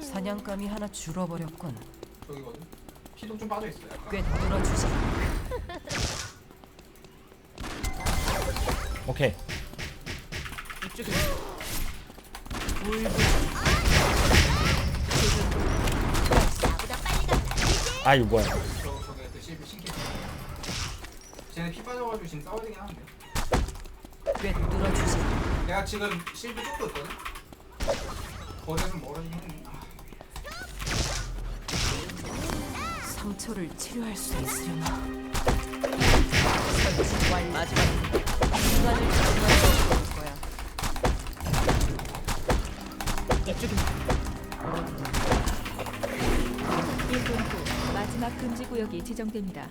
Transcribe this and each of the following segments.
사냥감이 하나 줄어버렸군. 여기거든. 피도 좀 빠져 있어요. 약간. 꿰뚫어 주지. 오케이 이쪽에. 아 이거 뭐야 저 저게 그 실비 신기. 쟤네 피 빠져가지고 지금 싸워야 되긴 하는데. 꿰뚫어 주지. 내가 지금 실비 쫓고 있거든. 거리가 좀 멀어지긴 했네. 아, 상처를 치료할 수 있으려나? 설치 완 마지막 인간을 정말 좋을 거야. 이쪽에 1분 후 마지막 금지 구역이 지정됩니다.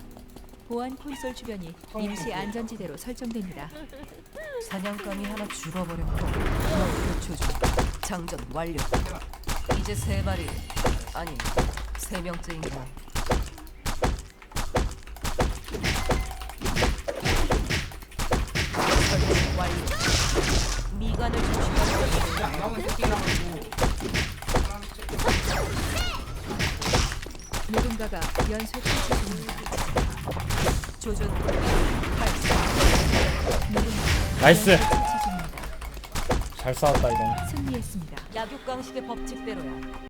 보안 콘솔 주변이 임시 안전지대로 설정됩니다. 사냥감이 하나 줄어버렸고 목표 조준 장전 완료. 이제 세 마리 아니 세 명째인가. 누군가가 연쇄 탈취 중입니다. 조준 발사. 누군가가 나이스. 잘 싸웠다 이건 승리했습니다. 약육강식의 법칙대로야.